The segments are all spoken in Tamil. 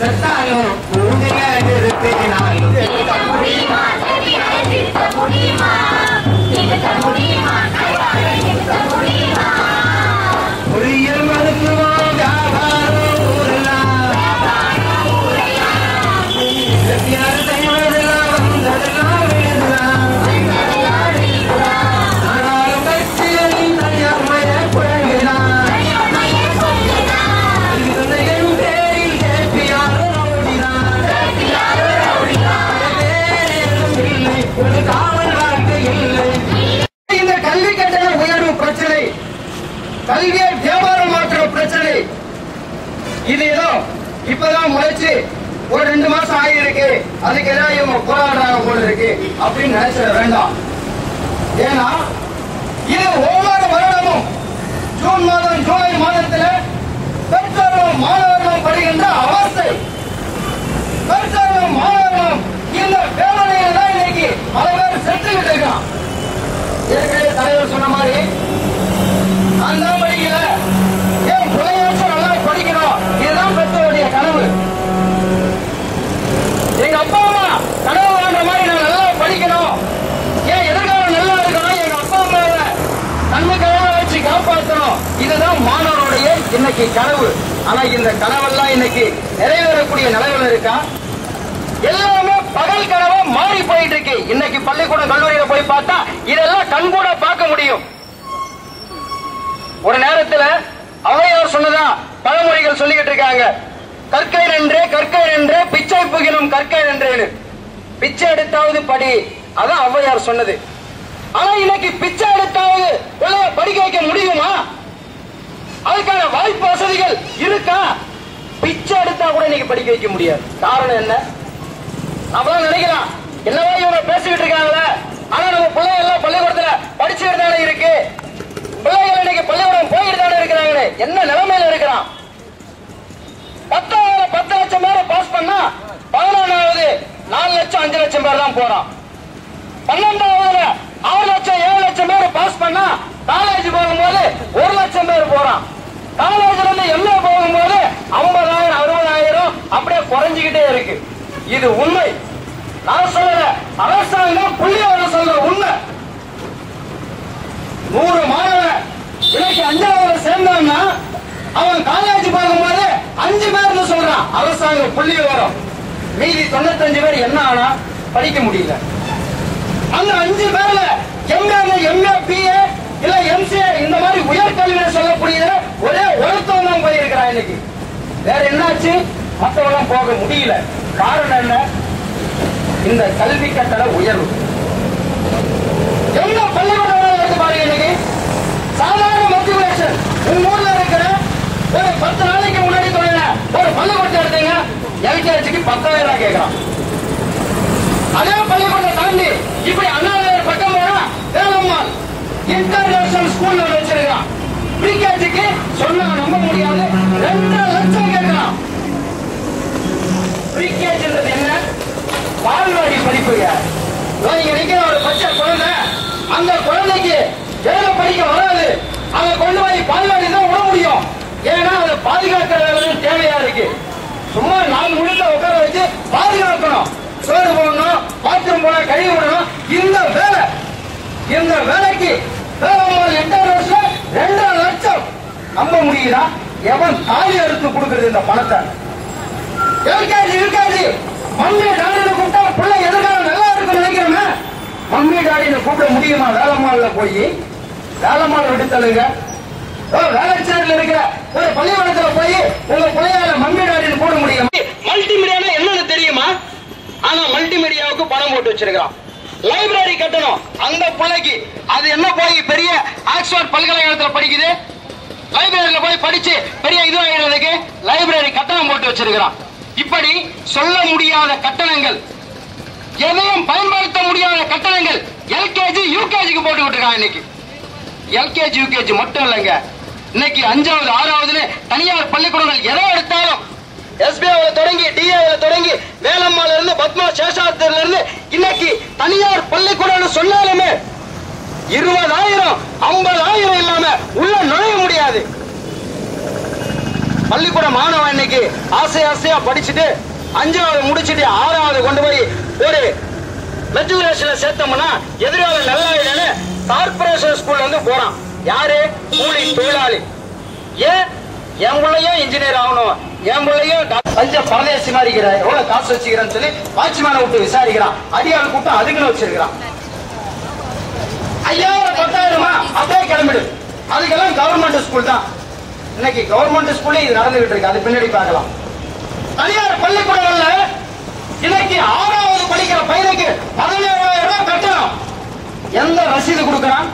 सत्तायो पूर्ण கல்வியை வியாபாரம் மாற்றுற பிரச்சனை. இது ஏதோ இப்பதான் முளைச்சு ஒரு ரெண்டு மாசம் ஆகியிருக்கு. அதுக்கு எதிராக இவங்க போராடுறாங்க போல இருக்கு. அப்படின்னு நினைச்சிட வேண்டாம். ஏன்னா இது ஒவ்வொரு வர ஜூன் மாதம் ஜூலை மாதத்துல பெற்றோர்களும் மாணவர்களும் படுகின்ற அவஸ்தை பெற்றோர்களும் மாணவர்களும் இந்த வேதனையில தான் இன்னைக்கு பல பேர் செத்துக்கிட்டு இருக்கான் ஏற்கனவே தலைவர் சொன்ன மாதிரி நான் தான் படிக்கல என் பிள்ளையாச்சும் நல்லா படிக்கணும் இதுதான் பெற்றோருடைய கனவு எங்க அப்பா அம்மா கனவு காண்ற மாதிரி நான் நல்லா படிக்கணும் என் எதிர்காலம் நல்லா இருக்கணும் எங்க அப்பா அம்மாவை கண்ணுக்காக வச்சு காப்பாற்றணும் இதுதான் மாணவருடைய இன்னைக்கு கனவு. ஆனா இந்த கனவெல்லாம் இன்னைக்கு நிறைவேறக்கூடிய நிலவில் இருக்கா? எல்லாமே பகல் கனவா மாறி போயிட்டு இருக்கு இன்னைக்கு பள்ளிக்கூடம் கல்லூரியில போய் பார்த்தா இதெல்லாம் கண்கூட பார்க்க முடியும். ஒரு நேரத்துல அவையார் சொன்னதா பழமொழிகள் சொல்லிக்கிட்டு இருக்காங்க. கற்கை நின்றே கற்கை நின்றே பிச்சை புகினும் கற்கை நின்றேன்னு. பிச்சை எடுத்தாவது படி. அதான் ஔவையார் சொன்னது. ஆனா இன்னைக்கு பிச்சை எடுத்தாவது படிக்க வைக்க முடியுமா? அதுக்கான வாய்ப்பு வசதிகள் இருக்கா? பிச்சை எடுத்தா கூட இன்னைக்கு படிக்க வைக்க முடியாது. காரணம் என்ன? அவன் நினைக்கலாம். என்னவா இவங்க பேசிக்கிட்டு இருக்காங்களே. ஆனா நம்ம பிள்ளைங்க எல்லாம் பள்ளிக்கூடத்துல படிச்சுக்கிட்டு தானே இருக்கு. பிள்ளைகள் இன்னைக்கு பள்ளிக்கூடம் போயிட்டு தானே இருக்கிறாங்களே. என்ன நிலைமையில இருக்கிறான்? பத்தாவது பத்து லட்சம் பேரை பாஸ் பண்ணா பதினொன்றாவது நாலு லட்சம் அஞ்சு லட்சம் பேர் தான் போறான். பன்னெண்டாவதுல ஆறு லட்சம் ஏழு லட்சம் பேர் பாஸ் பண்ணா காலேஜ் போகும்போது ஒரு லட்சம் பேர் போறான் காலேஜ்ல இருந்து எம்ஏ போகும்போது ஐம்பதாயிரம் அறுபதாயிரம் அப்படியே குறைஞ்சுக்கிட்டே இருக்கு. இது உண்மை. நான் சொல்லல. அரசாங்கம் புள்ளியவர் சொல்ற உண்மை. நூறு மாணவன் இன்னைக்கு அஞ்சாவது சேர்ந்தான்னா அவன் காலேஜ் போகும்போது அஞ்சு பேர்னு சொல்றான். அரசாங்கம் புள்ளி விவரம். மீதி தொண்ணூத்தஞ்சு பேர் என்ன ஆனா படிக்க முடியல. அந்த அஞ்சு பேர்ல எம்ஏ எம்ஏ பிஏ இல்ல எம்சிஏ இந்த மாதிரி உயர்கல்வியில சொல்லக்கூடியது ஒரே ஒருத்தவன் தான் போயிருக்கிறான் இன்னைக்கு. வேற என்னாச்சு? மற்றவெல்லாம் போக முடியல. காரணம் என்ன? இந்த கல்வி கட்டண உயர்வு. எவ்வளவு பள்ளிக்கூடம் இருக்கு பாருங்க இன்னைக்கு. சாதாரண மோட்டிவேஷன் உங்க ஊர்ல இருக்கிற ஒரு பத்து நாளைக்கு முன்னாடி தொழில ஒரு பள்ளிக்கூடத்தை எடுத்தீங்க. எல்கேஜிக்கு பத்தாயிரம் ரூபாய் கேட்கிறான். அதே பள்ளிக்கூடத்தை தாண்டி இப்படி அண்ணாநகர் பக்கம் போனா வேலம்மாள். இன்டர்நேஷனல் ஸ்கூல்ல வச்சிருக்கான் பிகேஜிக்கு சொன்னா நம்ப முடியாது. ரெண்டு லட்சம் கேட்கலாம். பிகேஜின்றது என்ன? பால்வாடி படிப்புங்க நீங்க இங்க நிக்கிற ஒரு பச்சை குழந்தை அந்த குழந்தைக்கு எழுத படிக்க வராது. அதை கொண்டு போய் பால்வாடி தான் விட முடியும். ஏன்னா அதை பாதுகாக்கிற வேலை தேவையா இருக்கு. சும்மா நாலு முடிந்த உட்கார வச்சு பாதுகாக்கணும். சோறு போடணும் பாத்ரூம் போனா கழுவி விடணும். இந்த வேலை இந்த வேலைக்கு வேலைமால் எட்டாவது வருஷம் நம்ப எவன் தாலி அறுத்து கொடுக்கறது இந்த பணத்தை? இருக்காது யூகேஜி மம்மி டாடின்னு கூப்பிட்டா பிள்ளை எதிர்காலம் நல்லா இருக்குன்னு நினைக்கிறோமே. மம்மி டாடின்னு கூப்பிட முடியுமா? வேலம்மாள்ல போய் வேலம்மாள் விடுத்தலுங்க வேலைச்சேரியில் இருக்கிற ஒரு பள்ளிக்கூடத்துல போய் உங்க பிள்ளையால மம்மி டாடின்னு போட முடியும்? மல்டிமீடியானா என்னன்னு தெரியுமா? ஆனா மல்டிமீடியாவுக்கு பணம் போட்டு வச்சிருக்கான் லைப்ரரி கட்டணும். அந்த பிள்ளைக்கு அது என்ன போய் பெரிய ஆக்ஸ்போர்ட் பல்கலைக்கழகத்துல படிக்குது? லைப்ரரியில போய் படிச்சு பெரிய இதுவாகிறதுக்கு லைப்ரரி கட்டணம் போட்டு வச்சிருக்கிறான். இப்படி சொல்ல முடியாத கட்டணங்கள் எதையும் பயன்படுத்த முடியாத கட்டணங்கள் எல்கேஜி யூகேஜிக்கு போட்டு இருக்கான் இன்னைக்கு. எல்கேஜி யூகேஜி மட்டும் இல்லைங்க. இன்னைக்கு அஞ்சாவது ஆறாவதுன்னு தனியார் பள்ளிக்கூடங்கள் எதை எடுத்தாலும் எஸ்பிஐல தொடங்கி டிஏல தொடங்கி வேலம்மால இருந்து பத்மா சேஷாத்திரில இருந்து இன்னைக்கு தனியார் பள்ளிக்கூடம்னு சொன்னாலுமே இருபதாயிரம் ஐம்பதாயிரம் இல்லாம உள்ள நுழைய முடியாது. பள்ளிக்கூட மாணவன் இன்னைக்கு ஆசை ஆசையா படிச்சுட்டு அஞ்சாவது முடிச்சுட்டு ஆறாவது கொண்டு போய் ஒரு மெட்ரிகுலேஷன்ல சேர்த்தோம்னா எதிர்கால நல்லா இல்லைன்னு கார்பரேஷன் ஸ்கூல்ல இருந்து போறான். யாரு? கூலி தொழிலாளி. ஏன்? என் பிள்ளையும் இன்ஜினியர் ஆகணும். என் பிள்ளையும் பஞ்ச பரதேசி மாதிரி எவ்வளவு காசு வச்சுக்கிறேன்னு சொல்லி வாட்ச்மேனை விட்டு விசாரிக்கிறான். அடியாள் கூட்டம் அதுக்குன்னு வச்சிருக்கிறான். ஐயாயிரம் பத்தாயிரமா அப்படியே கிளம்பிடு. அதுக்கெல்லாம் கவர்மெண்ட் ஸ்கூல் தான். இன்னைக்கு கவர்மெண்ட் ஸ்கூல்லே இது நடந்துகிட்டு இருக்கு. அது பின்னாடி பார்க்கலாம். தனியார் பள்ளிக்கூடங்கள்ல இன்னைக்கு ஆறாவது படிக்கிற பையனுக்கு பதினேழாயிரம் ரூபாய் கட்டணம். எந்த ரசீது கொடுக்கறான்?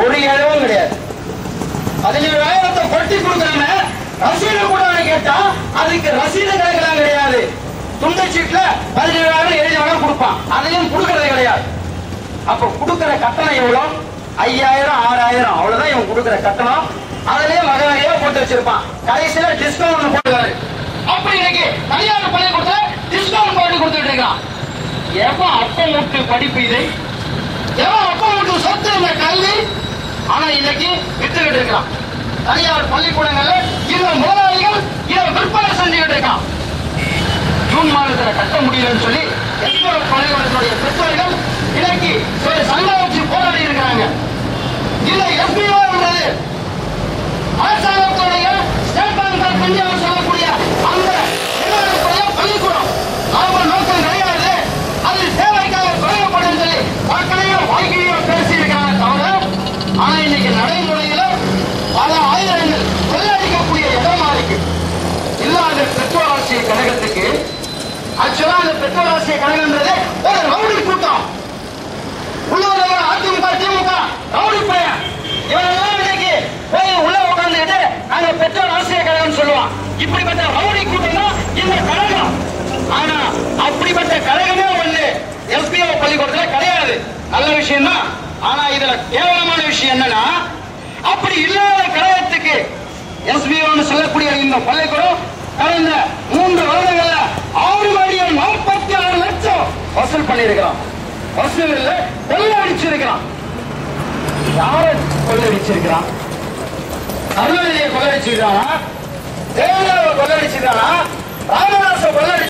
ஒரு இழவும் கிடையாது. பதினேழாயிரத்தை கொட்டி கொடுக்கறாங்க ரசீது கூட கேட்டா அதுக்கு ரசீது கிடைக்கலாம் கிடையாது. துண்டு சீட்ல பதினேழாயிரம் எழுதினாலும் கொடுப்பான். அதையும் கொடுக்கறது கிடையாது. அப்ப கொடுக்கிற கட்டணம் எவ்வளவு ஐயாயிரம் ஆறாயிரம். அவ்வளவுதான் இவன் கொடுக்கிற கட்டணம். அதுலயே வகை போட்டு வச்சிருப்பான். கடைசியில டிஸ்கவுண்ட் போடுவாரு அப்படி இன்னைக்கு தனியார் பள்ளிக்கூடத்துல டிஸ்கவுண்ட் போட்டு கொடுத்துட்டு இருக்கான். எவன் அப்ப முட்டு படிப்பு இதை? எவன் அப்ப முட்டு சொத்து இந்த கல்வி? ஆனா இன்னைக்கு வித்துக்கிட்டு இருக்கான். தனியார் பள்ளிக்கூடங்கள்ல இந்த முதலாளிகள் இதை விற்பனை செஞ்சுக்கிட்டு இருக்கான். ஜூன் மாதத்துல கட்ட முடியலன்னு சொல்லி எந்த பள்ளிக்கூடத்தினுடைய பெற்றோர்கள் இன்னைக்கு ஒரு சங்கம் வச்சு போராடி இருக்கிறாங்க இல்ல எஸ்பிஓ என்பது அரசாங்கத்துடைய ஸ்டேட் பேங்க் ஆஃப் இந்தியா சொல்லக்கூடிய அந்த நிறுவனத்துடைய பள்ளிக்கூடம் லாப நோக்கம் கிடையாது அது சேவைக்காக தொடங்கப்படும் சொல்லி மக்களையும் வாழ்க்கையும் பேசி இருக்காங்க தவிர ஆனா இன்னைக்கு நடைமுறையில பல ஆயிரங்கள் கொள்ளடிக்கக்கூடிய இடமா இருக்கு இல்லாத பெட்ரோல் ஆசிரியர் கழகத்துக்கு ஆக்சுவலா அந்த பெட்ரோல் ஆசையை கழகம்ன்றது ஒரு ரவுடி கூட்டம். உள்ளவங்க அதிமுக திமுக ரவுடி பையன் இவரெல்லாம் இன்னைக்கு போய் உள்ள உட்கார்ந்துட்டு நாங்க பெட்ரோல் ஆசிரியர் கழகம் சொல்லுவான் இப்படிப்பட்ட ரவுடி கூட்டம் தான் இந்த கழகம். ஆனா அப்படிப்பட்ட கழகமே ஒண்ணு. எஸ்பிஓ பள்ளிக்கூடத்துல கிடையாது. நல்ல விஷயம் தான். ஆனா இதுல கேவலமான விஷயம் என்னன்னா அப்படி இல்லாத கழகத்துக்கு எஸ்பிஓன்னு சொல்லக்கூடிய இந்த பள்ளிக்கூடம் கடந்த மூன்று வருடங்கள்ல ஆறு கோடியே நாற்பத்தி ஆறு லட்சம் வசூல் பண்ணியிருக்கிறான். வசூல் இல்ல கொள்ள அடிச்சிருக்கிறான். யார கொள்ளடிச்சிருக்கிறான் அருள்நிலையை கொள்ளடிச்சிருக்கானா தேவதாவை கொள்ளடிச்சிருக்கானா ராமதாச கொள்ளடிச்சிருக்கானா